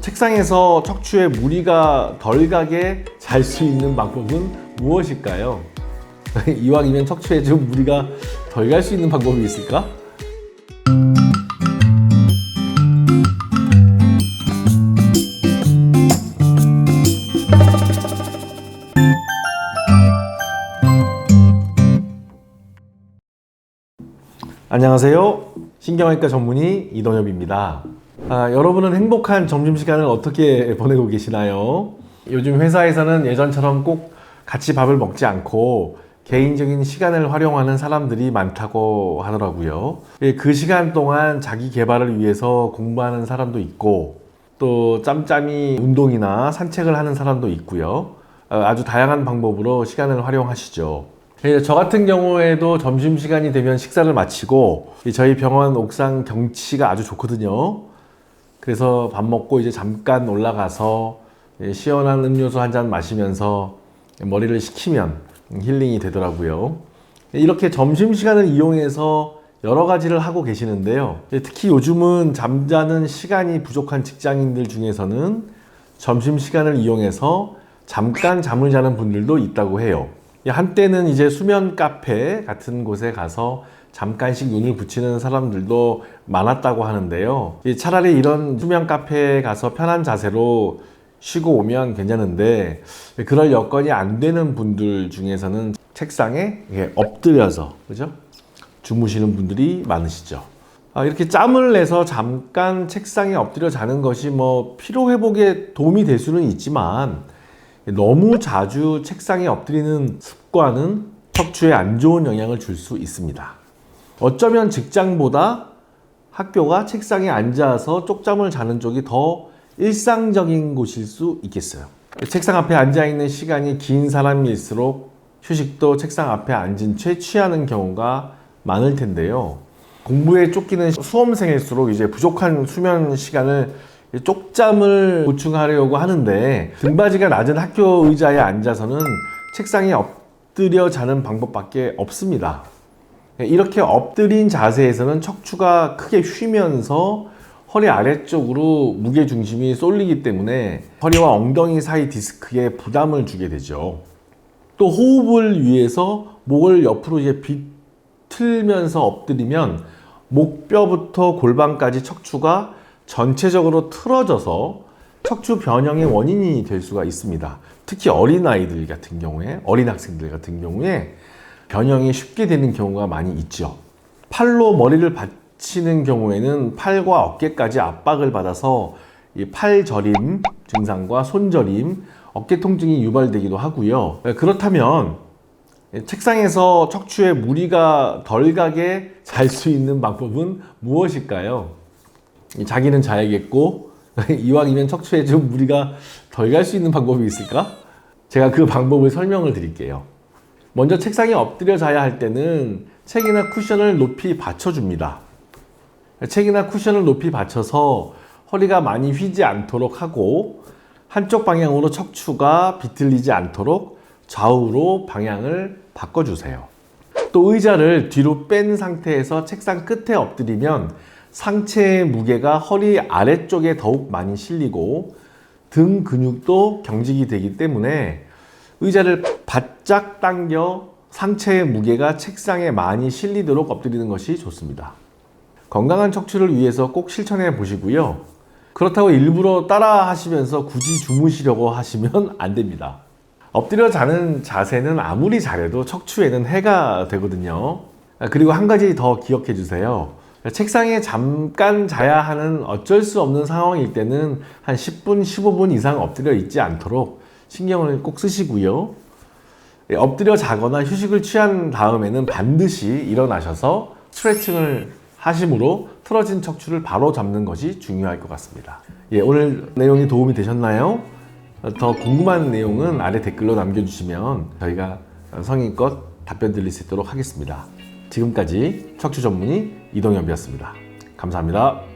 책상에서 척추에 무리가 덜 가게 잘 수 있는 방법은 무엇일까요? 이왕이면 척추에 좀 무리가 덜 갈 수 있는 방법이 있을까? 안녕하세요. 신경외과 전문의 이동엽입니다. 아, 여러분은 행복한 점심시간을 어떻게 보내고 계시나요? 요즘 회사에서는 예전처럼 꼭 같이 밥을 먹지 않고 개인적인 시간을 활용하는 사람들이 많다고 하더라고요. 예, 그 시간 동안 자기 개발을 위해서 공부하는 사람도 있고 또 짬짬이 운동이나 산책을 하는 사람도 있고요. 어, 아주 다양한 방법으로 시간을 활용하시죠. 예, 저 같은 경우에도 점심시간이 되면 식사를 마치고 이 저희 병원 옥상 경치가 아주 좋거든요. 그래서 밥 먹고 이제 잠깐 올라가서 예, 시원한 음료수 한 잔 마시면서 머리를 식히면 힐링이 되더라고요. 예, 이렇게 점심시간을 이용해서 여러 가지를 하고 계시는데요. 예, 특히 요즘은 잠자는 시간이 부족한 직장인들 중에서는 점심시간을 이용해서 잠깐 잠을 자는 분들도 있다고 해요. 예, 한때는 이제 수면 카페 같은 곳에 가서 잠깐씩 눈을 붙이는 사람들도 많았다고 하는데요. 예, 차라리 이런 수면 카페에 가서 편한 자세로 쉬고 오면 괜찮은데 예, 그럴 여건이 안 되는 분들 중에서는 책상에 엎드려서 그죠? 주무시는 분들이 많으시죠. 아, 이렇게 짬을 내서 잠깐 책상에 엎드려 자는 것이 뭐 피로 회복에 도움이 될 수는 있지만 너무 자주 책상에 엎드리는 습관은 척추에 안 좋은 영향을 줄 수 있습니다. 어쩌면 직장보다 학교가 책상에 앉아서 쪽잠을 자는 쪽이 더 일상적인 곳일 수 있겠어요. 책상 앞에 앉아 있는 시간이 긴 사람일수록 휴식도 책상 앞에 앉은 채 취하는 경우가 많을 텐데요. 공부에 쫓기는 수험생일수록 이제 부족한 수면 시간을 쪽잠을 보충하려고 하는데 등받이가 낮은 학교 의자에 앉아서는 책상에 엎드려 자는 방법밖에 없습니다. 이렇게 엎드린 자세에서는 척추가 크게 휘면서 허리 아래쪽으로 무게 중심이 쏠리기 때문에 허리와 엉덩이 사이 디스크에 부담을 주게 되죠. 또 호흡을 위해서 목을 옆으로 이제 비틀면서 엎드리면 목뼈부터 골반까지 척추가 전체적으로 틀어져서 척추 변형의 원인이 될 수가 있습니다. 특히 어린 아이들 같은 경우에 어린 학생들 같은 경우에 변형이 쉽게 되는 경우가 많이 있죠. 팔로 머리를 받치는 경우에는 팔과 어깨까지 압박을 받아서 이 팔저림 증상과 손저림, 어깨 통증이 유발되기도 하고요. 그렇다면 책상에서 척추에 무리가 덜 가게 잘 수 있는 방법은 무엇일까요? 자기는 자야겠고 이왕이면 척추에 좀 무리가 덜 갈 수 있는 방법이 있을까? 제가 그 방법을 설명을 드릴게요. 먼저 책상에 엎드려 자야 할 때는 책이나 쿠션을 높이 받쳐줍니다. 책이나 쿠션을 높이 받쳐서 허리가 많이 휘지 않도록 하고 한쪽 방향으로 척추가 비틀리지 않도록 좌우로 방향을 바꿔주세요. 또 의자를 뒤로 뺀 상태에서 책상 끝에 엎드리면 상체의 무게가 허리 아래쪽에 더욱 많이 실리고 등 근육도 경직이 되기 때문에 의자를 바짝 당겨 상체의 무게가 책상에 많이 실리도록 엎드리는 것이 좋습니다. 건강한 척추를 위해서 꼭 실천해 보시고요. 그렇다고 일부러 따라 하시면서 굳이 주무시려고 하시면 안 됩니다. 엎드려 자는 자세는 아무리 잘해도 척추에는 해가 되거든요. 아, 그리고 한 가지 더 기억해 주세요. 책상에 잠깐 자야 하는 어쩔 수 없는 상황일 때는 한 10분, 15분 이상 엎드려 있지 않도록 신경을 꼭 쓰시고요. 예, 엎드려 자거나 휴식을 취한 다음에는 반드시 일어나셔서 스트레칭을 하심으로 틀어진 척추를 바로 잡는 것이 중요할 것 같습니다. 예, 오늘 내용이 도움이 되셨나요? 더 궁금한 내용은 아래 댓글로 남겨주시면 저희가 성의껏 답변 드릴 수 있도록 하겠습니다. 지금까지 척추 전문의 이동엽이었습니다. 감사합니다.